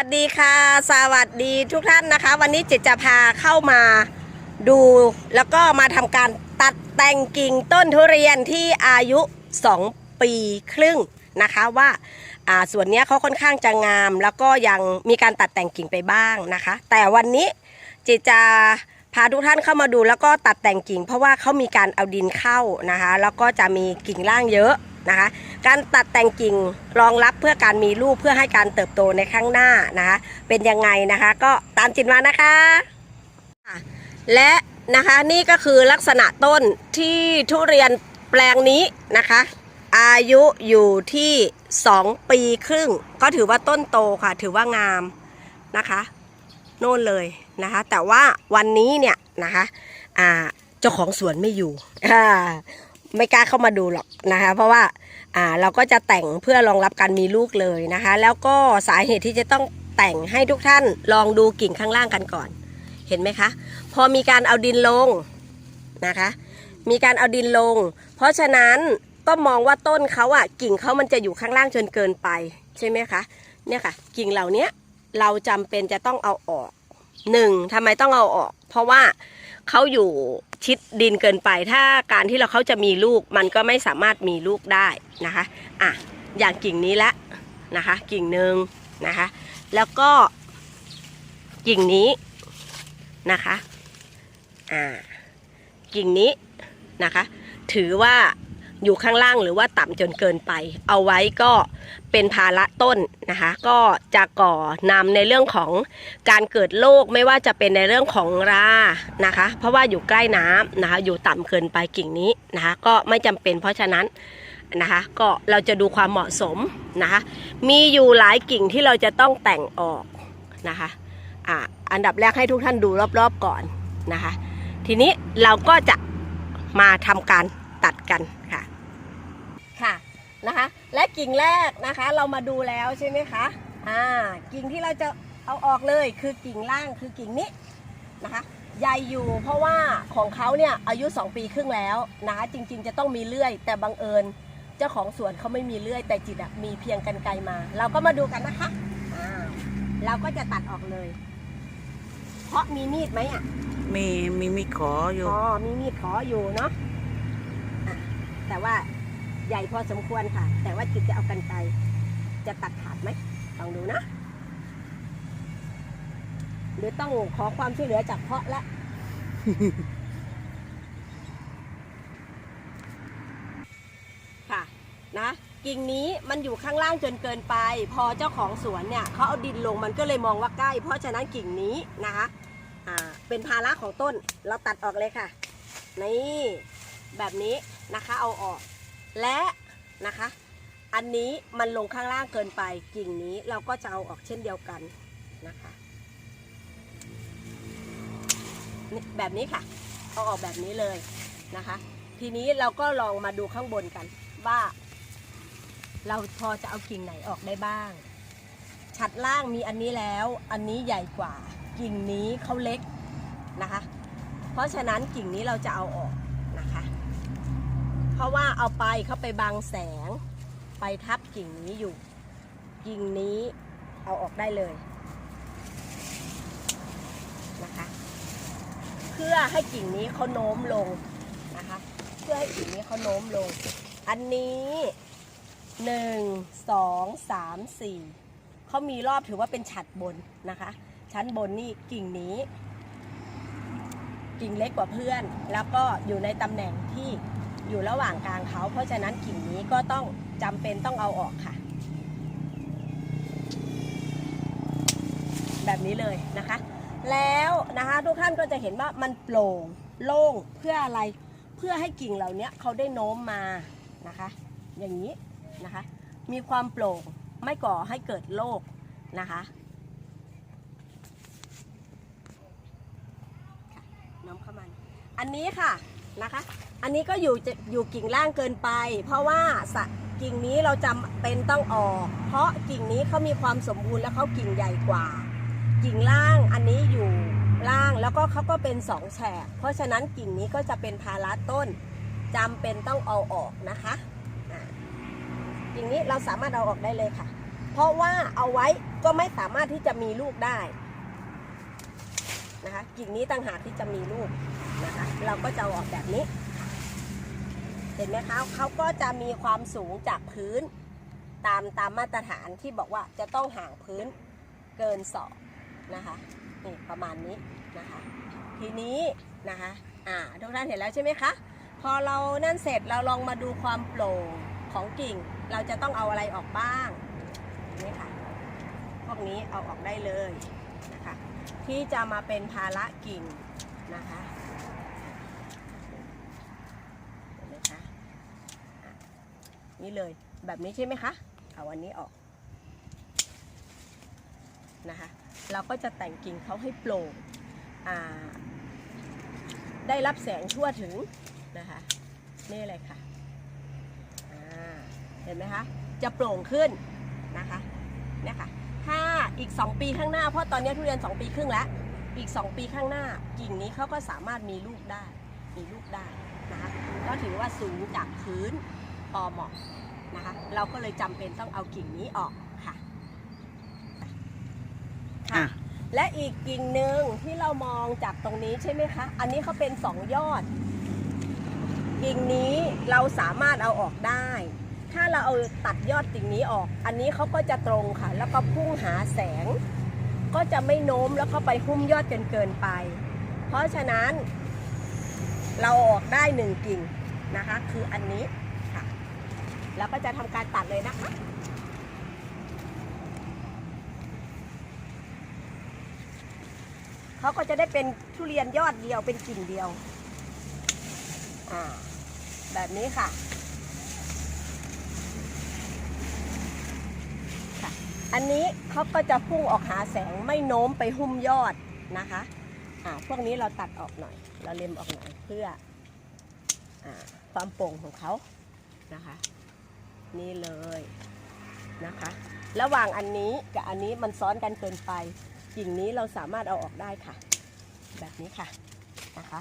วัสดีค่ะ สวัสดีทุกท่านนะคะ วันนี้จิตจะพาเข้ามาดูแล้วก็มาทำการตัดแต่งกิ่งต้นทุเรียนที่อายุ 2 ปีครึ่งนะคะว่าอ่าส่วนนี้เขาค่อนข้างจะงาม แล้วก็ยังมีการตัดแต่งกิ่งไปบ้างนะคะ แต่วันนี้จิตจะพาทุกท่านเข้ามาดูแล้วก็ตัดแต่งกิ่ง เพราะว่าเขามีการเอาดินเข้านะคะ แล้วก็จะมีกิ่งล่างเยอะ นะคะ การตัดแต่งกิ่งรองรับเพื่อการมีลูกเพื่อให้การเติบโตในข้างหน้านะคะ เป็นยังไงนะคะ ก็ตามจิตมานะคะ และนะคะนี่ก็คือลักษณะต้นที่ทุเรียนแปลงนี้นะคะ อายุอยู่ที่ 2 ปีครึ่ง ก็ถือว่าต้นโตค่ะ ถือว่างามนะคะโน่นเลยนะคะ แต่ว่าวันนี้เนี่ยนะคะอ่าเจ้าของสวนไม่อยู่อ่า ไม่กล้าเข้ามาดูหรอกนะคะ เพราะว่าอ่าเราก็จะแต่งเพื่อรองรับการมีลูกเลยนะคะ แล้วก็สาเหตุที่จะต้องแต่งให้ทุกท่านลองดูกิ่งข้างล่างกันก่อน เห็นไหมคะ พอมีการเอาดินลงนะคะ มีการเอาดินลง เพราะฉะนั้นก็มองว่าต้นเขาอะกิ่งเขามันจะอยู่ข้างล่างจนเกินไปใช่ไหมคะเนี่ยค่ะ กิ่งเหล่านี้เราจำเป็นจะต้องเอาออก หนึ่งทำไมต้องเอาออก เพราะว่าเขาอยู่ชิดดินเกินไป ถ้าการที่เราเขาจะมีลูกมันก็ไม่สามารถมีลูกได้นะคะอะอย่างกิ่งนี้ละนะคะ กิ่งหนึ่งนะคะ แล้วก็กิ่งนี้นะคะอ่ากิ่งนี้นะคะ ถือว่าอยู่ข้างล่างหรือว่าต่ำจนเกินไป เอาไว้ก็ เป็นภาระต้นนะคะ ก็จะก่อนำในเรื่องของการเกิดโรคไม่ว่าจะเป็นในเรื่องของรานะคะ เพราะว่าอยู่ใกล้น้ำนะคะ อยู่ต่ำเกินไปกิ่งนี้นะคะ ก็ไม่จำเป็นเพราะฉะนั้นนะคะก็เราจะดูความเหมาะสมนะคะมีอยู่หลายกิ่งที่เราจะต้องแต่งออกนะคะอะอันดับแรกให้ทุกท่านดูรอบๆก่อนนะคะ ทีนี้เราก็จะมาทำการตัดกันค่ะค่ะนะคะ และกิ่งแรกนะคะ เรามาดูแล้วใช่ไหมคะอ่ากิ่งที่เราจะเอาออกเลยคือกิ่งล่างคือกิ่งนี้นะคะใหญ่อยู่เพราะว่าของเขาเนี่ยอายุ 2 ปีครึ่งแล้วนะคะจริงๆ จะต้องมีเลื่อย แต่บังเอิญเจ้าของสวนเขาไม่มีเลื่อย แต่จิตอะมีเพียงกันไกรมา เราก็มาดูกันนะคะอ่าเราก็จะตัดออกเลย เพราะมีมีดไหมอะมีมีมีขออยู่อ๋อมีมีดขออยู่เนาะอะแต่ว่า ใหญ่พอสมควรค่ะ แต่ว่าจิตจะเอากันไกรจะตัดขาดไหมลองดูนะ หรือต้องขอความช่วยเหลือจากเพาะละค่ะนะกิ่งนี้มันอยู่ข้างล่างจนเกินไป พอเจ้าของสวนเนี่ยเขาเอาดินลงมันก็เลยมองว่าใกล้ เพราะฉะนั้นกิ่งนี้นะคะอ่าเป็นภาระของต้นเราตัดออกเลยค่ะ นี่ แบบนี้นะคะเอาออก และนะคะ อันนี้มันลงข้างล่างเกินไปกิ่งนี้เราก็จะเอาออกเช่นเดียวกันนะคะแบบนี้ค่ะเอาออกแบบนี้เลยนะคะ ทีนี้เราก็ลองมาดูข้างบนกันว่า เราพอจะเอากิ่งไหนออกได้บ้าง ฉัดล่างมีอันนี้แล้ว อันนี้ใหญ่กว่า กิ่งนี้เขาเล็กนะคะ เพราะฉะนั้นกิ่งนี้เราจะเอาออก เพราะว่าเอาไปเขาไปบังแสง ไปทับกิ่งนี้อยู่ กิ่งนี้เอาออกได้เลยนะคะ เพื่อให้กิ่งนี้เขาโน้มลงนะคะ เพื่อให้กิ่งนี้เขาโน้มลง อันนี้หนึ่งสองสามสี่เขามีรอบถือว่าเป็นฉัดบนนะคะ ชั้นบนนี่กิ่งนี้ กิ่งเล็กกว่าเพื่อน แล้วก็อยู่ในตำแหน่งที่ อยู่ระหว่างกลางเขา เพราะฉะนั้นกิ่งนี้ก็ต้องจำเป็นต้องเอาออกค่ะ แบบนี้เลยนะคะ แล้วนะคะทุกท่านก็จะเห็นว่ามันโปร่งโล่งเพื่ออะไรเพื่อให้กิ่งเหล่านี้เขาได้โน้มมานะคะ อย่างนี้นะคะ มีความโปร่งไม่ก่อให้เกิดโรคนะคะน้ำเข้ามัน อันนี้ค่ะนะคะ อันนี้ก็อยู่จะอยู่กิ่งล่างเกินไป เพราะว่าสะกิ่งนี้เราจำเป็นต้องออก เพราะกิ่งนี้เขามีความสมบูรณ์และเขากิ่งใหญ่กว่า กิ่งล่างอันนี้อยู่ล่างแล้วก็เขาก็เป็นสองแฉกเพราะฉะนั้นกิ่งนี้ก็จะเป็นภาระต้นจำเป็นต้องเอาออกนะคะอะกิ่งนี้เราสามารถเอาออกได้เลยค่ะ เพราะว่าเอาไว้ก็ไม่สามารถที่จะมีลูกได้นะคะกิ่งนี้ต่างหากที่จะมีลูกนะคะ เราก็จะเอาออกแบบนี้ เห็นไหมคะเขาก็จะมีความสูงจากพื้น ตามตามมาตรฐานที่บอกว่าจะต้องห่างพื้นเกินศอกนะคะนี่ประมาณนี้นะคะ ทีนี้นะคะอ่าทุกท่านเห็นแล้วใช่ไหมคะพอเรานั่นเสร็จเราลองมาดูความโปร่งของกิ่ง เราจะต้องเอาอะไรออกบ้างนี่ค่ะพวกนี้เอาออกได้เลยนะคะที่จะมาเป็นภาระกิ่งนะคะเห็นไหมคะอะ นี่เลย แบบนี้ใช่ไหมคะเอาอันนี้ออกนะคะ เราก็จะแต่งกิ่งเขาให้โปร่งได้รับแสงทั่วถึงนะคะ นี่เลยค่ะเห็นไหมคะ จะโปร่งขึ้นนะคะเนี่ยค่ะถ้าอีก 2 ปีข้างหน้า เพราะตอนนี้ทุเรียน 2 ปีครึ่งแล้ว อีก 2 ปีข้างหน้า กิ่งนี้เขาก็สามารถมีลูกได้ มีลูกได้นะคะก็ถือว่าสูงจากพื้น พอเหมาะนะคะเราก็เลยจำเป็นต้องเอากิ่งนี้ออกค่ะอะ และอีกกิ่งหนึ่งที่เรามองจากตรงนี้ใช่ไหมคะ อันนี้เขาเป็นสองยอด กิ่งนี้เราสามารถเอาออกได้ ถ้าเราเอาตัดยอดกิ่งนี้ออก อันนี้เขาก็จะตรงค่ะ แล้วก็พุ่งหาแสง ก็จะไม่โน้มแล้วก็ไปหุ้มยอดจนเกินไป เพราะฉะนั้น เราออกได้หนึ่งกิ่งนะคะ คืออันนี้ค่ะ แล้วก็จะทำการตัดเลยนะคะ เขาก็จะได้เป็นทุเรียนยอดเดียวเป็นกิ่งเดียว อ่า แบบนี้ค่ะค่ะ อันนี้เขาก็จะพุ่งออกหาแสงไม่โน้มไปหุ้มยอดนะคะ อ่า พวกนี้เราตัดออกหน่อย เราเล็มออกหน่อยเพื่ออความโปร่งของเขานะคะ นี่เลยนะคะ ระหว่างอันนี้กับอันนี้มันซ้อนกันเกินไปกิ่งนี้เราสามารถเอาออกได้ค่ะ แบบนี้ค่ะนะคะ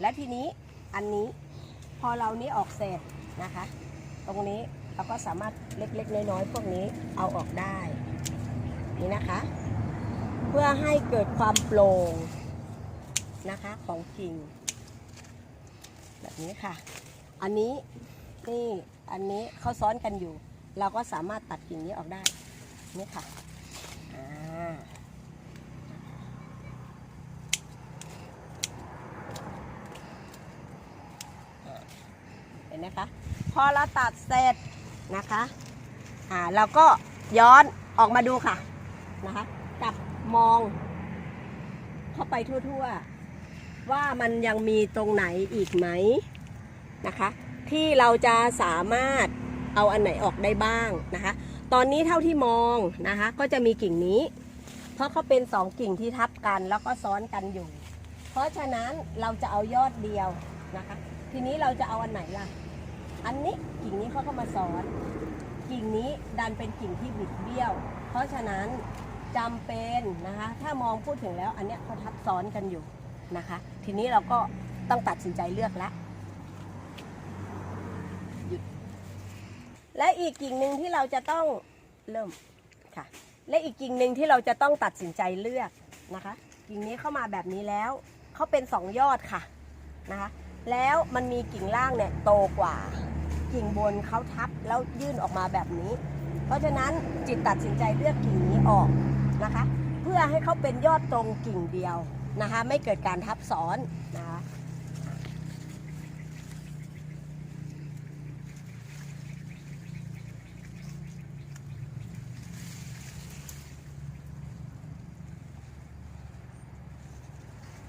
และทีนี้อันนี้พอเรานี้ออกเสร็จนะคะ ตรงนี้เราก็สามารถเล็กๆน้อยๆพวกนี้เอาออกได้นี่นะคะ เพื่อให้เกิดความโปร่งนะคะของกิ่ง แบบนี้ค่ะ อันนี้นี่ อันนี้เขาซ้อนกันอยู่ เราก็สามารถตัดกิ่งนี้ออกได้นี่ค่ะเห็นไหมคะพอเราตัดเสร็จนะคะอ่าเราก็ย้อนออกมาดูค่ะนะคะกลับมอง เข้าไปทั่วๆ ว่ามันยังมีตรงไหนอีกไหมนะคะ ที่เราจะสามารถเอาอันไหนออกได้บ้างนะคะ ตอนนี้เท่าที่มองนะคะ ก็จะมีกิ่งนี้ เพราะเขาเป็นสองกิ่งที่ทับกันแล้วก็ซ้อนกันอยู่ เพราะฉะนั้นเราจะเอายอดเดียวนะคะ ทีนี้เราจะเอาอันไหนล่ะ อันนี้กิ่งนี้เขาก็มาซ้อน กิ่งนี้ดันเป็นกิ่งที่บิดเบี้ยว เพราะฉะนั้นจำเป็นนะคะ ถ้ามองพูดถึงแล้วอันเนี้ยเขาทับซ้อนกันอยู่นะคะ ทีนี้เราก็ต้องตัดสินใจเลือกแล้ว และอีกกิ่งหนึ่งที่เราจะต้องเริ่มค่ะ และอีกกิ่งหนึ่งที่เราจะต้องตัดสินใจเลือกนะคะ กิ่งนี้เข้ามาแบบนี้แล้วเขาเป็นสองยอดค่ะนะคะ แล้วมันมีกิ่งล่างเนี่ยโตกว่า กิ่งบนเขาทับแล้วยื่นออกมาแบบนี้ เพราะฉะนั้นจิตตัดสินใจเลือกกิ่งนี้ออกนะคะ เพื่อให้เขาเป็นยอดตรงกิ่งเดียวนะคะ ไม่เกิดการทับซ้อนนะคะ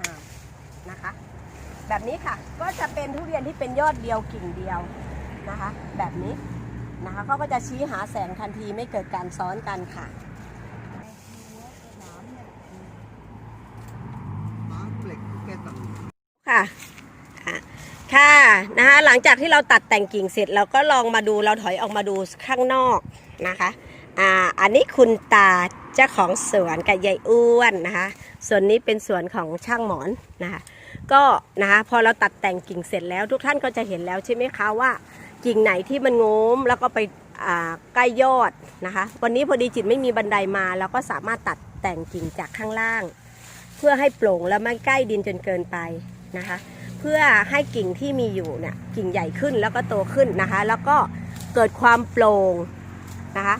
อ่านะคะ แบบ นี้ค่ะ ก็จะเป็นทุเรียนที่เป็นยอดเดียวกิ่งเดียวนะคะ แบบนี้นะคะเขาก็จะชี้หาแสงทันทีไม่เกิดการซ้อนกันค่ะค่ะอะค่ะนะคะหลังจากที่เราตัดแต่งกิ่งเสร็จเราก็ลองมาดูเราถอยออกมาดูข้างนอกนะคะอ่าอันนี้คุณตาเจ้าของสวนกับยายอ้วนนะคะ ส่วนนี้เป็นสวนของช่างหมอนนะคะ ก็นะคะพอเราตัดแต่งกิ่งเสร็จแล้วทุกท่านก็จะเห็นแล้วใช่ไหมคะว่า กิ่งไหนที่มันโงมแล้วก็ไปใกล้ยอดนะคะ วันนี้พอดีจิตไม่มีบันไดมาเราก็สามารถตัดแต่งกิ่งจากข้างล่าง เพื่อให้โปร่งและไม่ใกล้ดินจนเกินไปนะคะ เพื่อให้กิ่งที่มีอยู่เนี่ยกิ่งใหญ่ขึ้นแล้วก็โตขึ้นนะคะ แล้วก็เกิดความโปร่งนะคะ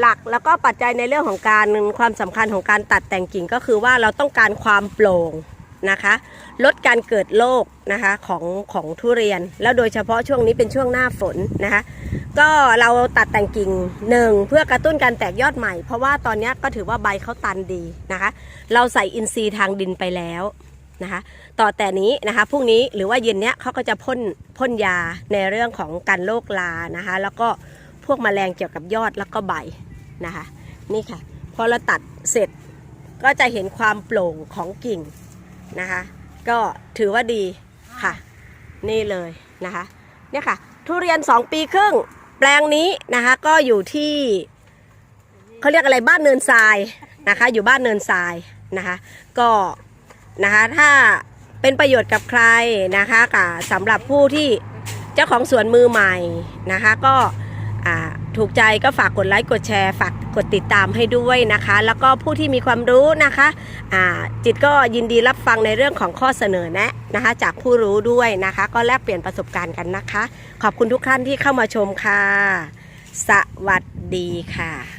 หลักแล้วก็ปัจจัยในเรื่องของการความสำคัญของการตัดแต่งกิ่งก็คือว่าเราต้องการความโปร่ง นะคะ ลดการเกิดโรคนะคะของของทุเรียน แล้วโดยเฉพาะช่วงนี้เป็นช่วงหน้าฝนนะคะ ก็เราตัดแต่งกิ่งหนึ่งเพื่อกระตุ้นการแตกยอดใหม่ เพราะว่าตอนนี้ก็ถือว่าใบเขาตันดีนะคะ เราใส่อินทรีย์ทางดินไปแล้วนะคะต่อแต่นี้นะคะพรุ่งนี้หรือว่าเย็นเนี้ยเขาก็จะพ่นพ่นยาในเรื่องของการโรคลานะคะ แล้วก็พวกแมลงเกี่ยวกับยอดแล้วก็ใบนะคะ นี่ค่ะ พอเราตัดเสร็จก็จะเห็นความโปร่งของกิ่ง นะคะ ก็ถือว่าดีค่ะ นี่เลยนะคะ เนี่ยค่ะ ทุเรียน 2 ปีครึ่ง แปลงนี้นะคะ ก็อยู่ที่เขาเรียกอะไรบ้านเนินทรายนะคะ อยู่บ้านเนินทรายนะคะ ก็นะคะถ้าเป็นประโยชน์กับใครนะคะกับสำหรับผู้ที่เจ้าของสวนมือใหม่นะคะ ก็อ่า ถูกใจก็ฝากกดไลค์กดแชร์ ฝากกดติดตามให้ด้วยนะคะ แล้วก็ผู้ที่มีความรู้นะคะะจิตก็ยินดีรับฟังในเรื่องของข้อเสนอแนะนะคะ จากผู้รู้ด้วยนะคะ ก็แลกเปลี่ยนประสบการณ์กันนะคะ ขอบคุณทุกท่านที่เข้ามาชมค่ะ สวัสดีค่ะ